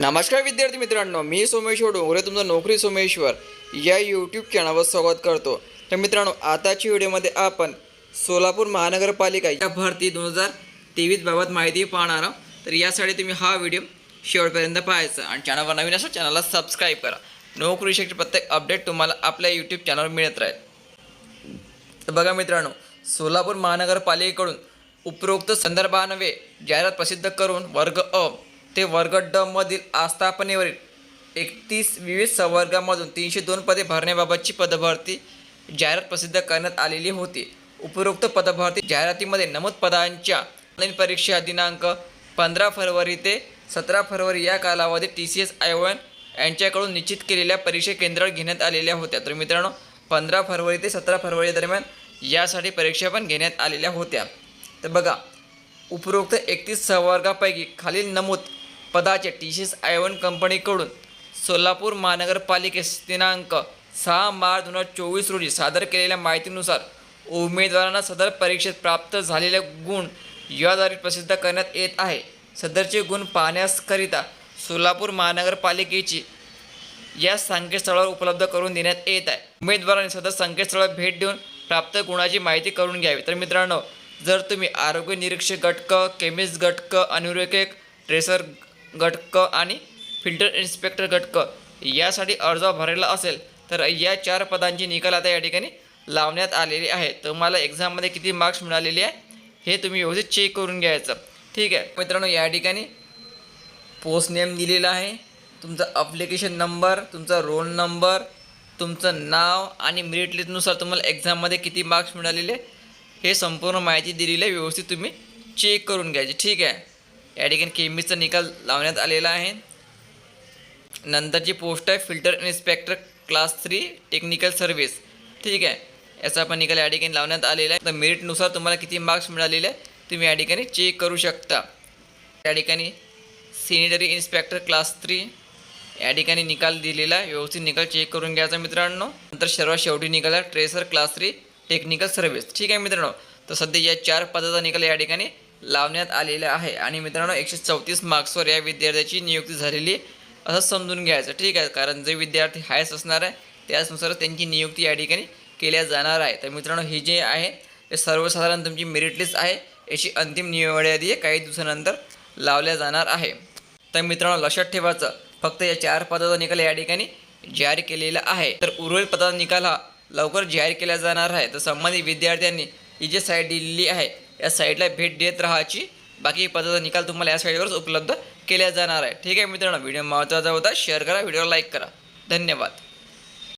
नमस्कार विद्यार्थी मित्रांनो मी सोमेश्वर डोंगरे तुमचं नोकरी सोमेश्वर या यूट्यूब चॅनलवर स्वागत करतो. तर मित्रांनो आताच्या व्हिडिओमध्ये आपण सोलापूर महानगरपालिका या भरती दोन हजार तेवीसबाबत माहिती पाहणार आहोत. तर यासाठी तुम्ही हा व्हिडिओ शेवटपर्यंत पाहायचा आणि चॅनलवर नवीन असेल चॅनलला सबस्क्राईब करा. नोकरीविषयी प्रत्येक अपडेट तुम्हाला आपल्या यूट्यूब चॅनलवर मिळत राहील. तर बघा मित्रांनो सोलापूर महानगरपालिकेकडून उपरोक्त संदर्भानवे जाहिरात प्रसिद्ध करून वर्ग अ ते वर्ग ड मधील आस्थापनेवरील एकतीस विविध संवर्गामधून तीनशे दोन पदे भरण्याबाबतची पदभरती जाहिरात प्रसिद्ध करण्यात आलेली होती. उपरोक्त पदभरती जाहिरातीमध्ये नमूद पदांच्या ऑनलाईन परीक्षा दिनांक पंधरा फरवरी ते सतरा फरवरी या कालावधीत टी सी एस आयोन यांच्याकडून निश्चित केलेल्या परीक्षा केंद्रावर घेण्यात आलेल्या होत्या. तर मित्रांनो पंधरा फरवरी ते सतरा फरवरी दरम्यान यासाठी परीक्षा पण घेण्यात आलेल्या होत्या. तर बघा उपरोक्त एकतीस सहवर्गापैकी खालील नमूद पदाचे टी सी एस आयवन कंपनीकडून सोलापूर महानगरपालिकेस दिनांक सहा मार्च दोन हजार चोवीस रोजी सादर केलेल्या माहितीनुसार उमेदवारांना सदर परीक्षेत प्राप्त झालेले गुण याद्वारे प्रसिद्ध करण्यात येत आहे. सदरचे गुण पाहण्याकरिता सोलापूर महानगरपालिकेची या संकेतस्थळावर उपलब्ध करून देण्यात येत आहे. उमेदवारांनी सदर संकेतस्थळावर भेट देऊन प्राप्त गुणाची माहिती करून घ्यावी. तर मित्रांनो जर तुम्ही आरोग्य निरीक्षक घटक केमिस्ट घटक अनुरेखक ट्रेसर घटक आणि फिल्टर इन्स्पेक्टर घटक यासाठी अर्ज भरलेला असेल तर या चार पदांची निकाल आता या ठिकाणी लावण्यात आलेली आहे. तुम्हाला एक्झाममध्ये किती मार्क्स मिळालेले आहे हे तुम्ही व्यवस्थित चेक करून घ्यायचं. ठीक आहे. मित्रांनो या ठिकाणी पोस्ट नेम दिलेला आहे. तुमचा अप्लिकेशन नंबर तुमचा रोल नंबर तुमचं नाव आणि मेरिट लिस्टनुसार तुम्हाला एक्झाममध्ये किती मार्क्स मिळालेले हे संपूर्ण माहिती दिलेली आहे. व्यवस्थित तुम्ही चेक करून घ्यायची. ठीक आहे. या ठिकाणी केमीचा निकाल लावण्यात आलेला आहे. नंतरची पोस्ट आहे filter inspector class three technical service. ठीक आहे. याचा पण निकाल या ठिकाणी लावण्यात आलेला आहे. तर मेरिटनुसार तुम्हाला किती मार्क्स मिळालेले आहे तुम्ही या ठिकाणी चेक करू शकता. त्या ठिकाणी सिनिटरी इन्स्पेक्टर क्लास थ्री या ठिकाणी निकाल दिलेला आहे. व्यवस्थित निकाल चेक करून घ्यायचा मित्रांनो. नंतर सर्वात शेवटी निकाल आहे tracer class three technical service. ठीक आहे मित्रांनो. तर सध्या या चार पदाचा निकाल या ठिकाणी लावण्यात आलेलं आहे. आणि मित्रांनो एकशे चौतीस मार्क्सवर या विद्यार्थ्याची नियुक्ती झालेली आहे असं समजून घ्यायचं. ठीक आहे कारण जे विद्यार्थी हायस्ट असणार आहे त्याचनुसार त्यांची नियुक्ती या ठिकाणी केल्या जाणार आहे. तर मित्रांनो हे जे आहे ते सर्वसाधारण तुमची मेरिट लिस्ट आहे. याची अंतिम निवड यादी काही दिवसानंतर लावल्या जाणार आहे. तर मित्रांनो लक्षात ठेवायचं फक्त या चार पदाचा निकाल या ठिकाणी जाहीर केलेला आहे. तर उर्वरित पदाचा निकाल हा लवकर जाहीर केला जाणार आहे. तर संबंधित विद्यार्थ्यांनी ही जी साईट दिलेली आहे या साईटला भेट देत राहायची. बाकी पदाचा निकाल तुम्हाला या साईटवरच उपलब्ध केल्या जाणार आहे. ठीक आहे मित्रांनो व्हिडिओ महत्त्वाचा होता. शेअर करा व्हिडिओला लाईक करा. धन्यवाद.